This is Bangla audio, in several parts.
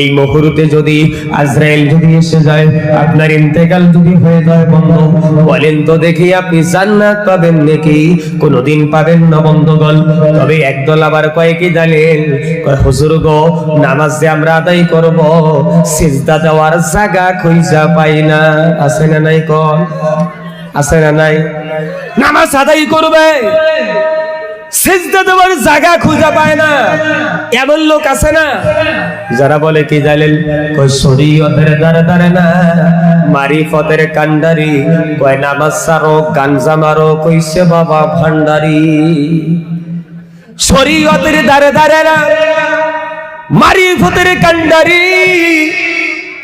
এই মুহূর্তে যদি আজরাইল যদি এসে যায়, আপনার ইন্তেকাল যদি হয়ে যায় বন্ধু, বলেন তো দেখি আপনি জান্নাত পাবেন নাকি? কোনোদিন পাবেন না বন্ধুগণ। তবে একদল আবার কয়েকই জানেন হুজুর গো, নামাজ যে আমরা আদায় করব, সিজদা দেওয়ার জায়গা খুঁজা পাই না। আছে না নাই কন? আছে না নাই? নামাজ আদায় করবে। সেজদা দেওয়ার জায়গা খুঁজে পায় না। এমন লোক আছে না? যারা বলে কি জানেন? কই শরীয়তের দ্বারে দ্বারে না, মারিফতের কান্ডারি কয় নামাজ সারো, গাঞ্জা মারো কইছে বাবা ভান্ডারি শরীয়তের দ্বারে দ্বারে না, মারিফতের কান্ডারি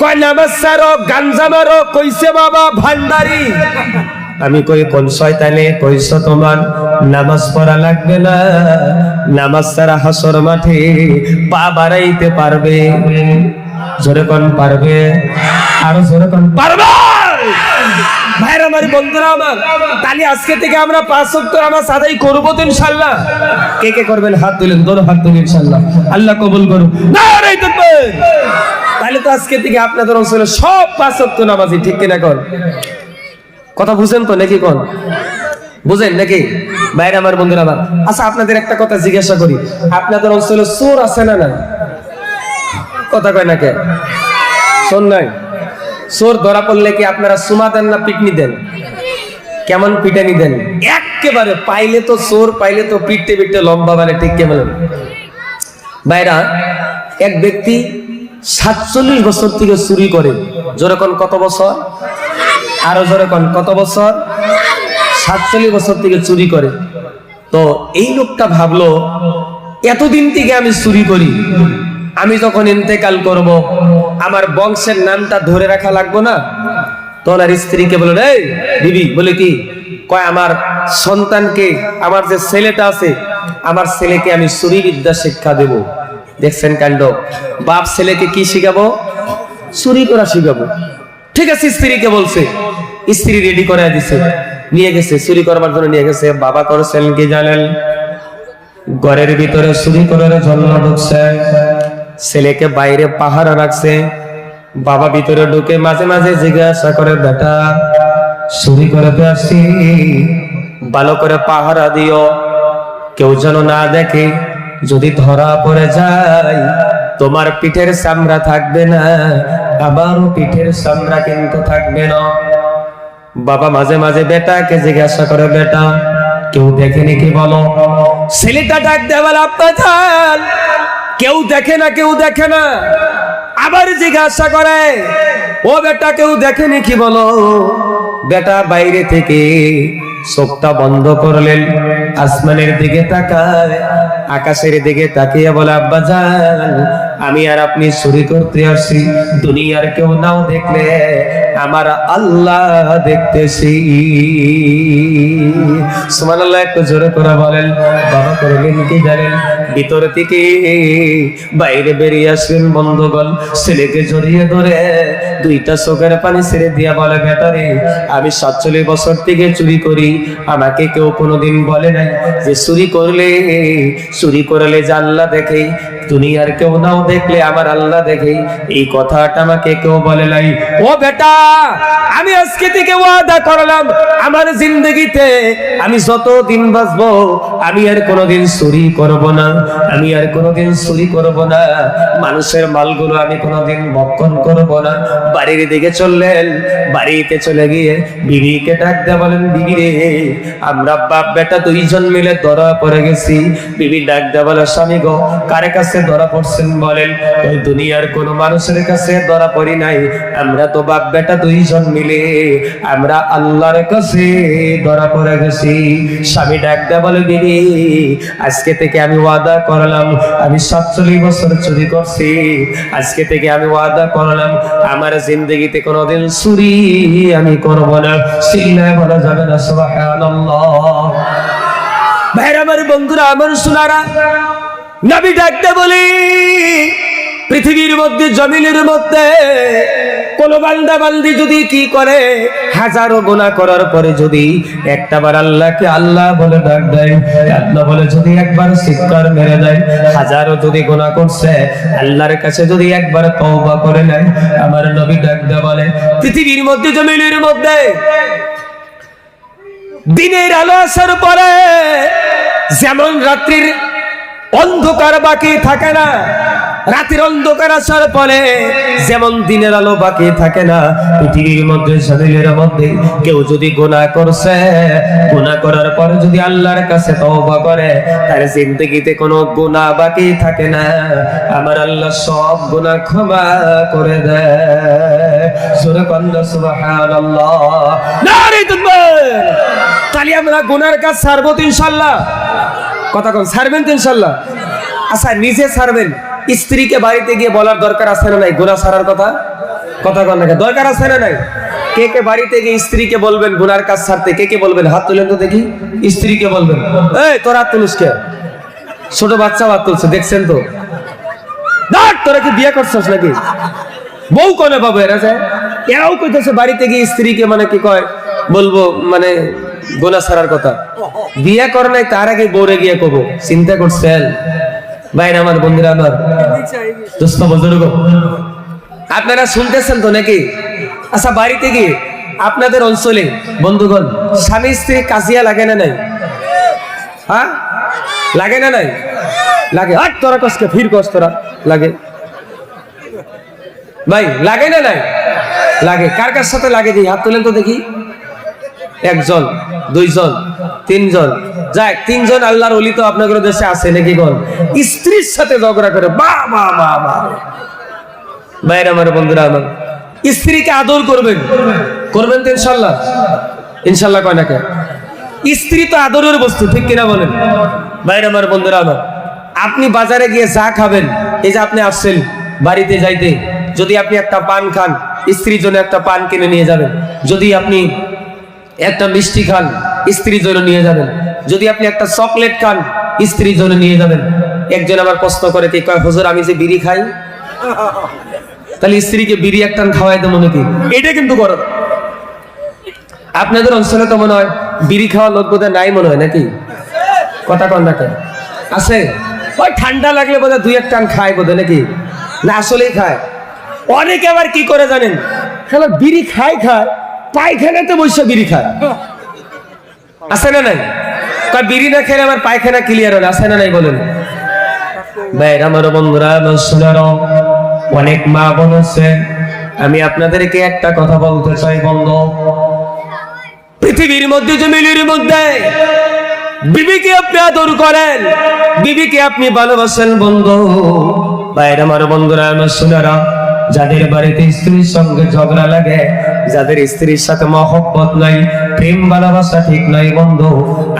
কয় নামাজ সারো, গাঞ্জা মারো কইছে বাবা ভান্ডারি আমি কই কোন শয়তানে? কইছ তোমার নামাজ পড়া লাগবে না? নামাজ ছাড়া হাসর মাঠে পা বাড়াইতে পারবে? জোরে কোন পারবে? আরও জোরে কোন পারবে? আজকে আমরা সাদাই ইনশাল্লাহ কে কে হাত দোনো হাত ইনশাল্লাহ আল্লাহ আপনাদের অঞ্চলে সব পাঁচ সপ্তাহ নামাজি ঠিক কিনা কর কথা বুঝেন তো নাকি কোন? বুঝেন নাকি? বাইরে আমার বন্ধুরা আমার আচ্ছা আপনাদের একটা কথা জিজ্ঞাসা করি। আপনাদের অঞ্চলে চোর আছে না না কথা কয় না কে? শোন নাই? চোর ধরা পড়লে কি আপনারা সুমা দেন না পিটনি দেন? কেমন পিটানি দেন? একেবারে পাইলে তো চোর, পাইলে তো পিটতে পিটতে লম্বা মানে ঠিক কেমন বাইরা, এক ব্যক্তি সাতচল্লিশ বছর থেকে চুরি করে। যেরকম কত বছর? আরও জোরে কোন, কত বছর? সাতচল্লিশ বছর থেকে চুরি করে। তো এই লোকটা ভাবলো, এতদিন থেকে আমি চুরি করি। আমি যখন ইন্তেকাল করব, আমার বংশের নামটা ধরে রাখা লাগবো না? তো ওনার স্ত্রীকে বলল এই দিদি বলে কি, কয়, আমার সন্তানকে, আমার যে ছেলেটা আছে, আমার ছেলেকে আমি চুরি বিদ্যা শিক্ষা দেব। দেখছেন কাণ্ড, বাপ ছেলেকে কি শিখাবো? চুরি করা শিখাবো। ঠিক আছে, স্ত্রীকে বলছে। স্ত্রী রেডি করে দিছে। নিয়ে গেছে, চুরি করবার জন্য নিয়ে গেছে। বাবা করেছেন কি জানেন? ঘরের ভিতরে চুরি করার জন্য ঢুকছে। ছেলেকে বাইরে পাহারা রাখছে। বাবা ভিতরে ঢুকে মাঝে মাঝে জিজ্ঞাসা করে, বেটা, চুরি করে আসছি ভালো করে পাহারা দিও। কেউ যেন না দেখে, যদি ধরা পড়ে যায়, তোমার পিঠের চামড়া থাকবে না। আবারও পিঠের চামড়া কিন্তু থাকবে না। বাবা মাঝে মাঝে বেটাকে জিজ্ঞাসা করে, বেটা, কেউ দেখেনি কি বলো? ছেলেটা ডাক দেওয়াল আপনার কেউ দেখে না, কেউ দেখে না। আবার জিজ্ঞাসা করে, ও বেটা, কেউ দেখেনি কি বলো? বেটা বাইরে থেকে চোখটা বন্ধ করলেন আসমানের দিকে তাকায়, আকাশের দিকে তাকিয়ে বলে, আব্বা যান আমি আর আপনি চুরি করতে আসি। দুনিয়ার কেউ নাও দেখলে আমার আল্লাহ দেখতেছি। সুমান আল্লাহ একটু জোরে করে বলেন। বাবা করবেন কি জানেন? ভিতর থেকে বাইরে বেরিয়ে আসবেন বন্ধুগণ। ছেলেকে জড়িয়ে ধরে দুইটা চোখের পানি ছেড়ে দিয়া বলে, বেটারে, আমি সাতচল্লিশ বছর থেকে চুরি করি। আমাকে কেউ কোনোদিন বলে নাই যে চুরি করলে চুরি করলে যে আল্লাহ দেখে। দুনিয়ার কেউ নাও দেখলে, আমার আল্লাহ দেখে। এই কথাটা আমাকে কেউ বলে নাই। ও বেটা, আমি আজকে থেকে ওয়াদা করলাম, আমার জিন্দগিতে আমি যত দিন বাঁচবো, আমি আর কোনোদিন চুরি করব না। আমি আর কোনোদিন চুরি করব না। মানুষের মালগুলো আমি কোনোদিন ভক্ষণ করব না। বাড়ির দিকে চললেন, বাড়িতে চলে গিয়ে বিবিকে ডাক দেয়া বলেন, বিবি রে, আমরা বাপ বেটা দুইজন মিলে ধরা পড়ে গেছি। বিবি ডাক দেয়া বলে, স্বামী গো, কার কাছে ধরা পড়ছেন বলেন? ওই দুনিয়ার কোন মানুষের কাছে ধরা পড়ি নাই। আমরা তো বাপ বেটা দুইজন মিলে, আমরা আল্লাহর কাছে ধরা পড়ে গেছি। স্বামী ডাক দেয়া বলে, বিবি, আজকে থেকে আমি ওয়াদা করলাম। আমি সাতচল্লিশ বছর চুরি করছি। আজকে থেকে আমি ওয়াদা করলাম, আমার জিন্দগিতে কোনোদিন চুরি আমি করব না। চিল্লায় বলা যাবে না, সুবহানাল্লাহ। ভাইরা, আমার বন্ধুরা, আমার সুনারা নবী ডাকতে বলি পৃথিবীর মধ্যে, জমিনের মধ্যে কোন বান্দা বান্দি যদি কি করে, হাজারো গুণা করার পরে যদি একটা বার আল্লাহকে আল্লাহ বলে ডাক দেয়, আল্লাহ বলে যদি একবার শিক্ষার মেরে দেয়, হাজারো যদি গুণা করছে, আল্লাহর কাছে যদি একবার তওবা করে নেয়, আমার নবী ডাক দেয় বলে, পৃথিবীর মধ্যে, জমিনের মধ্যে দিনের আলো আসার পরে যেমন রাত্রির অন্ধকার বাকি থাকে না রাতের অন্ধকার আসার পরে যেমন দিনের আলো বাকি থাকে না, পৃথিবীর মধ্যে শরীরের মধ্যে কেউ যদি গুনাহ করছে গোনা করার পরে যদি আল্লাহর কাছে তওবা করে, তার জিন্দগিতে কোনো গুনাহ বাকি থাকে না। আমার আল্লাহ সব গুনাহ ক্ষমা করে দেয়। সুরে কন্যা সুবহানাল্লাহ। নারী তাহলে আমরা গুনার কাজ ছাড়বো ইনশাল্লাহ। কথা কোন ছাড়বেন তো ইনশাল্লাহ? আচ্ছা নিজে ছাড়বেন স্ত্রীকে বাড়িতে গিয়ে বলার দরকার আছে না নাই? গুনাহ সারার কথা? কথা কোন নাকি দরকার আছে না নাই? কে কে বাড়িতে গিয়ে স্ত্রীকে বলবেন গুনার কাজ ছাড়তে? কে কে বলবেন? হাত তুলেন তো দেখি। স্ত্রীকে বলবেন। এই, তোর হাত তুলিস কে? ছোট বাচ্চা হাত তুলছে, দেখছেন তো? তোরা কি বিয়ে করছিস নাকি? বউ কোনে পাবো? এরা এরাও কইতেছে বাড়িতে গিয়ে স্ত্রীকে মানে কি কয়? বলব মানে গোনা সারার কথা। বিয়ে করে নাই, তার আগে বউরে গিয়ে কব। চিন্তা করছেন? বাইরে আমার বন্ধুরা, আমার দোস্ত, বুজুর্গ। আপনারা শুনতেছেন তো নাকি? আচ্ছা বাড়িতে গিয়ে আপনাদের অঞ্চলে, বন্ধুগণ, স্বামী, স্ত্রী কাজিয়া লাগে না নাই? হ্যাঁ? লাগে না নাই? লাগে। আর তোরা কষ্টে ফির কষ্ট তোরা। লাগে। ভাই, লাগে না নাই? লাগে। কার কার সাথে লাগে? দিই হাত তুলেন তো দেখি। একজন, দুইজন। তিনজন। যাক, তিনজন আল্লাহর অলি তো আপনাদের দেশে আছে, নাকি গল স্ত্রীর সাথে ঝগড়া করে, বা বা বা বা। ভাইয়ের আমার, বন্ধুরা আমার, স্ত্রীকে আদর করবেন। করবেন তো ইনশাল্লাহ? ইনশাল্লাহ কয় না কে? স্ত্রী তো আদরের বস্তু, ঠিক কিনা বলেন? ভাইয়ের আমার, বন্ধুরা আমার, আপনি বাজারে গিয়ে যা খাবেন, এই যে আপনি আসছেন বাড়িতে যাইতে, যদি আপনি একটা পান খান, স্ত্রীর জন্য একটা পান কিনে নিয়ে যাবেন, যদি আপনি একটা মিষ্টি খান স্ত্রীর জন্য নিয়ে যাবেন। যদি আপনি একটা চকলেট খান স্ত্রীর জন্য নিয়ে যাবেন। একজন আবার প্রশ্ন করে কি, কয়, হুজুর, আমি যে বিড়ি খাই? তাহলে স্ত্রীকে বিড়ি একটা খাওয়াই দেবো নাকি? এটা কিন্তু করো আপনাদের অঞ্চলে তো মনে হয় বিড়ি খাওয়া লোক বোধহয় নাই মনে হয় নাকি? কথা কেন? আছে? ওই ঠান্ডা লাগলে বোধহয় দুই এক টান খায় বোধহয় নাকি? না, আসলেই খায়। অনেকে আবার কি করে জানেন? খেলা বিড়ি খায় খায়, পায়খানাতে বসে বিড়ি খায়। আছে না নাই? কয়, বিড়ি না খেলে আমার পায়খানা ক্লিয়ার হলে, আছে না নাই বলেন? ভাইরা আমার বন্ধুরা আমার অনেক মা বোন আছে। আমি আপনাদেরকে একটা কথা বলতে চাই, বন্ধু। পৃথিবীর মধ্যে, জমিনের মধ্যে বিবিকে আপনি আদর করেন, বিবিকে আপনি ভালোবাসেন, বন্ধু। বাইরে আমার বন্ধুরা, আমার শোনারা যাদের বাড়িতে স্ত্রীর সঙ্গে ঝগড়া লাগে, যাদের স্ত্রীর সাথে মহব্বত নাই প্রেম ভালোবাসা ঠিক নাই, বন্ধু।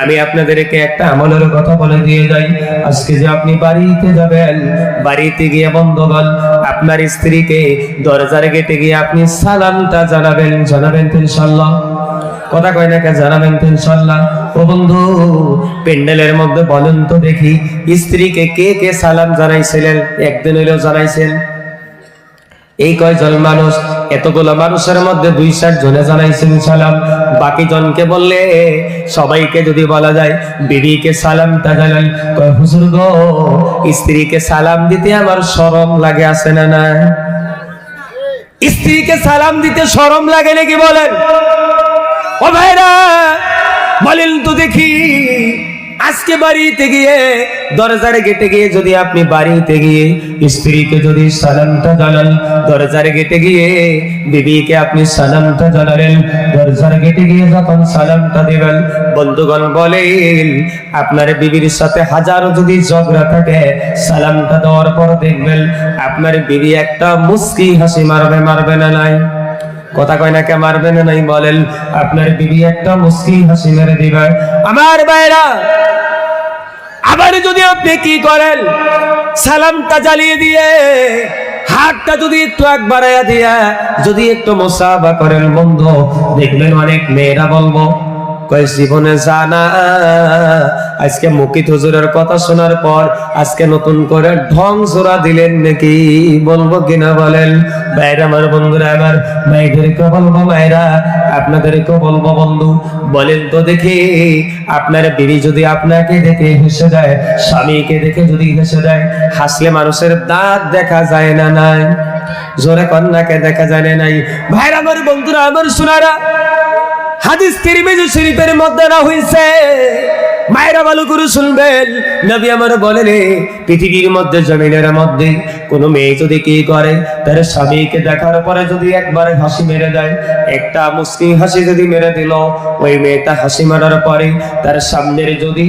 আমি আপনাদেরকে একটা আমলের কথা বলে দিয়ে যাই। আজকে যে আপনি বাড়িতে যাবেন, বাড়িতে গিয়ে বন্ধুগণ, আপনার স্ত্রীকে দরজার গেটে গিয়ে আপনি সালামটা জানাবেন জানাবেন তো ইনশাল্লাহ কথা কয় না কে জানাবেন তো ইনশাল্লাহ ও বন্ধু, প্যান্ডেলের মধ্যে বলেন তো দেখি, স্ত্রীকে কে কে সালাম জানাইছিলেন? একদিন হইলেও জানাইছেন। এই কয়জন মানুষ? এতগুলো মানুষের মধ্যে দুই ষাট জনে জানাইছেন সালাম। বাকি জনকে বললে, সবাইকে যদি বলা যায়, বিবিকে সালামটা জানান কয়, হুজুর গো, স্ত্রীকে সালাম দিতে আমার শরম লাগে, আছে না না স্ত্রীকে সালাম দিতে শরম লাগে নাকি বলেন? ও ভাইরা, বলেন তো দেখি আজকে বাড়িতে গিয়ে, দরজার গেটে গিয়ে যদি আপনি বাড়িতে গিয়ে স্ত্রীকে যদি সালামটা জানান, দরজার গেটে গিয়ে বিবিকে আপনি সালামটা জানালেন, দরজার গেটে গিয়ে যখন সালামটা দেবেন, বন্ধুগণ বলেন, আপনার বিবির সাথে হাজারো যদি ঝগড়া থাকে, সালামটা দেওয়ার পর দেখবেন আপনার বিবি একটা মুস্কি হাসি মারবে মারবে না নাই। কথা কয় না কে মারবে না নাই বলেন, আপনার বিবি একটা মুসলিম হাসি মেরে দিবে। আমার বাইরা আবার যদি আপনি কি করেন, সালামটা জ্বালিয়ে দিয়ে, হাতটা যদি একটু এক বাড়াইয়া দিয়া, যদি একটু মোসাবা করেন, বন্ধু, দেখবেন অনেক মেয়েরা বলব কয়, জীবনে জানা আজকে মুকিত হুজুরের কথা শোনার পর আজকে নতুন করে ঢং জোড়া দিলেন নাকি? বলব কিনা বলেন? ভাইরা আমার বন্ধুরা, আমার মাইদেরকে বলব মায়েরা আপনাদেরকেও বলব বন্ধু, বলেন তো দেখি, আপনার বিবি যদি আপনাকে দেখে হেসে দেয়, স্বামীকে দেখে যদি হেসে দেয়, হাসলে মানুষের দাঁত দেখা যায় না নাই? জোরে কন্যাকে দেখা যায় না নাই? ভাইরা আমার বন্ধুরা, আমার সোনারা হাদিস তিরমিজি শরীফের মধ্যে না হইছে। মায়েরা ভালো করে শুনবেন। নবী আমার বলেন পৃথিবীর মধ্যে, জমিনের মধ্যে কোনো মেয়ে যদি কি করে, তার স্বামীকে দেখার পরে যদি একবার হাসি মেরে দেয়, একটা মুসলিম হাসি যদি মেরে দিল, ওই মেয়েটা হাসি মারার পরে তার সামনের যদি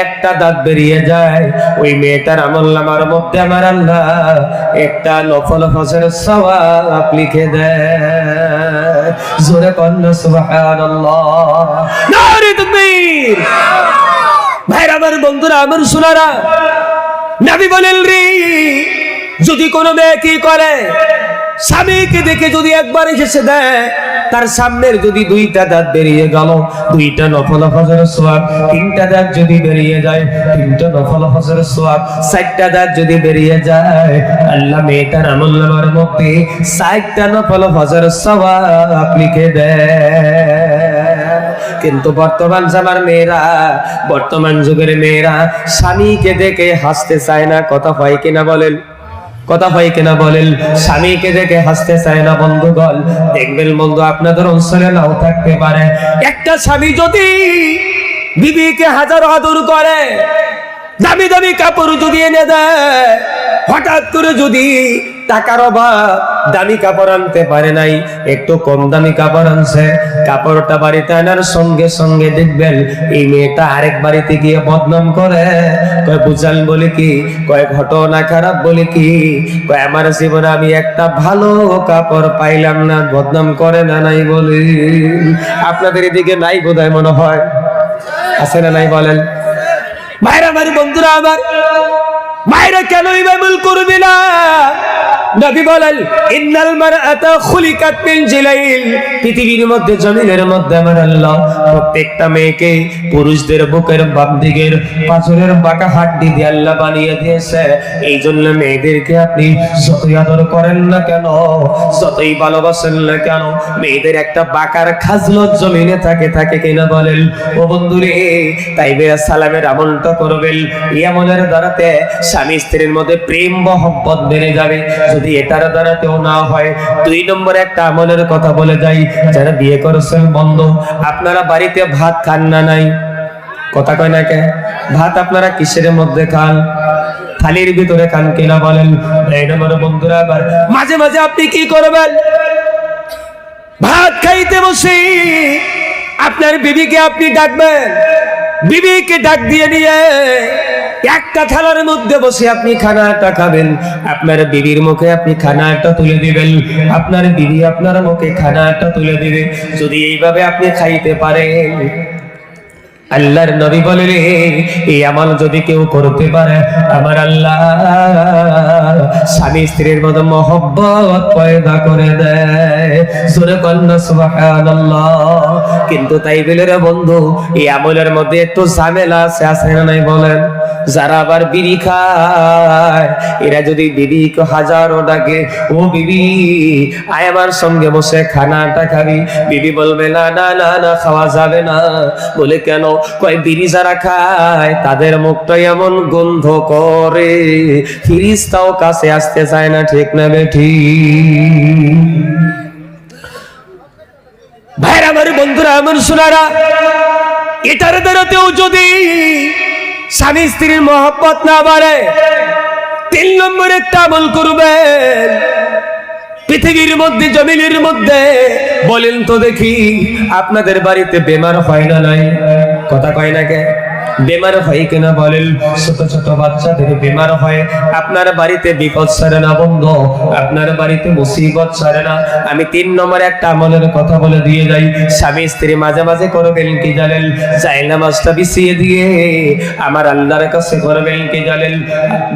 একটা দাঁত বেরিয়ে যায়, ওই মেয়েটার আমল নামার মধ্যে আমার আল্লাহ একটা নফল ফসের সওয়াব লিখে দেয় জোরে কন্যা সুবহানাল্লাহ। নারে তাকবীর। ভাইরা আমার বন্ধুরা আমার সোনারা নবী বলেন রে। যদি কোনো মেয়ে কি করে? স্বামীকে দেখে যদি একবার হেসে দেয়, তার সামনের যদি দুইটা দাঁত বেরিয়ে গেল, দুইটা নফল ফজর সোয়াব, তিনটা দাঁত যদি বেরিয়ে যায়, তিনটা নফল ফজর সোয়াব, চারটা দাঁত যদি বেরিয়ে যায়, আল্লাহ মেয়েটার আমল নামার মধ্যে চারটা নফল ফজর সোয়াব লিখে দেয়। কিন্তু বর্তমান জামার মেয়েরা, বর্তমান যুগের মেয়েরা, স্বামীকে দেখে হাসতে চায় না, কথা হয় কিনা বলেন? কথা হয় কিনা বলেন, স্বামীকে দেখে হাসতে চায় না বন্ধুগণ। দেখবেন বন্ধু, আপনাদের অঞ্চলে নাও থাকতে পারে। একটা স্বামী যদি বিবিকে হাজার আদর করে দামি দামি কাপড় যদি এনে দেয়, হঠাৎ করে যদি টাকার অভাব দামি কাপড় আনতে পারে নাই, একটু কম দামি কাপড় আনছে, কাপড়টা বাড়িতে আনার সঙ্গে সঙ্গে দেখবেন, এই মেয়েটা আরেক বাড়িতে গিয়ে বদনাম করে। কয় বুঝাল বলে কি? কয়, ঘটনা খারাপ বলে কি? কয়, আমার জীবনে আমি একটা ভালো কাপড় পাইলাম না, বদনাম করে না নাই বলে। আপনাদের এদিকে নাই বোধহয় মনে হয়? আছে না নাই বলেন? মায়েরা আমার বন্ধুরা আমার। মায়েরা কেন ইমামুল করবে না? নবী বলেন, ইন্নাল মারআতা খুলিকাত মিন জিলাইল। পৃথিবীর মধ্যে, জমিনের মধ্যে, আমার আল্লাহ, প্রত্যেকটা মেয়েকে পুরুষদের বুকের বাম দিকের পাঁচরের বাঁকা হাড্ডি দিয়ে আল্লাহ বানিয়ে দিয়েছে। এই জন্য মেয়েদেরকে আপনি যতই আদর করেন না কেন, যতই ভালোবাসেন না কেন, মেয়েদের একটা বাঁকার খাজলো জমিনে থাকে থাকে কিনা বলেন। ও বন্ধুরে, তাই বেয়া সালামের আমলটা করবেন। এই আমলের দ্বারাতে স্বামী স্ত্রীর মধ্যে প্রেম, মহব্বত বেড়ে যাবে। যদি এটার দ্বারাতেও না হয়, দুই নম্বর একটা আমলের কথা বলে যাই, যারা বিয়ে করেছেন বন্ধ, আপনারা বাড়িতে ভাত খান না নাই? কথা কয় না কে? ভাত আপনারা কিসের মধ্যে খান? থালির ভিতরে খান কিনা বলেন? নম্বর বন্ধুরা আবার মাঝে মাঝে আপনি কি করবেন? ভাত খাইতে বসে আপনার বিবিকে আপনি ডাকবেন। বিবিকে ডাক দিয়ে নিয়ে একটা থালার মধ্যে বসে আপনি খানাটা খাবেন। আপনার বিবির মুখে আপনি খানাটা তুলে দিবেন। আপনার বিবি আপনার মুখে খানাটা তুলে দিবে। যদি এইভাবে আপনি খাইতে পারেন আল্লাহর নবী বলে রে এই আমল যদি কেউ করতে পারে, আমার আল্লাহ স্বামী স্ত্রীর মতো মহব্বত পয়দা করে দেয়। সুরে কন্যা সুবহানাল্লাহ। কিন্তু তাই বলে বন্ধু, এই আমলের মধ্যে একটু ঝামেলা আছে আছে না নাই বলেন? যারা আবার বিড়ি খায়, এরা যদি বিবিকে হাজারো ডাকে, ও বিবি, আয় আমার সঙ্গে বসে খানাটা খাবি। বিবি বলবে, না না না না, খাওয়া যাবে না। বলে, কেন? কয় বিড়ি যারা খায়, তাদের মুখটাই এমন গন্ধ করে। ফিরিস্তাও কাছে আসতে চায় না, ঠিক না বেঠি? ভাইরা আমার বন্ধুরা, আমার সোনারা এটার দ্বারাতেও যদি স্বামী স্ত্রীর মহব্বত না বাড়ে, তিন নম্বর একটা আমল করবেন। পৃথিবীর মধ্যে, জমিনের মধ্যে। বলেন তো দেখি, আপনাদের বাড়িতে বেমার হয় না নাই? কথা কয় না কে? বেমার হয় কিনা বলেন? ছোট ছোট বাচ্চাদের বেমার হয়। আপনার বাড়িতে বিপদ সারে না বন্ধ। আপনার বাড়িতে মুসিবত সারে না। আমি তিন নম্বর একটা আমলের কথা বলে দিয়ে যাই। স্বামী স্ত্রী মাঝে মাঝে করবেন কি জানেন? চাই নামাজটা বিছিয়ে দিয়ে আমার আল্লাহর কাছে করবেন কি জানেন?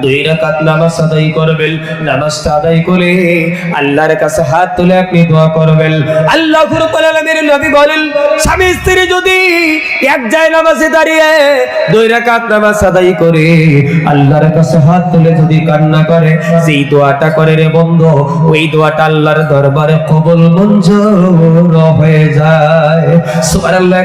দুই রাকাত নামাজ আদায় করবেন। নামাজটা আদায় করে আল্লাহর কাছে হাত তুলে আপনি দোয়া করবেন। আল্লাহ নবী বলেন, স্বামী স্ত্রী যদি এক যায় নামাজে দাঁড়িয়ে দুই রাকাত নামাজ আদায় করে, আল্লাহর কাছে হাত তুলে যদি কান্না করে, যেই দোয়াটা করে রে বন্ধু, ওই দোয়াটা আল্লাহর দরবারে কবুল মঞ্জুর হয়ে যায়। সুবহানাল্লাহ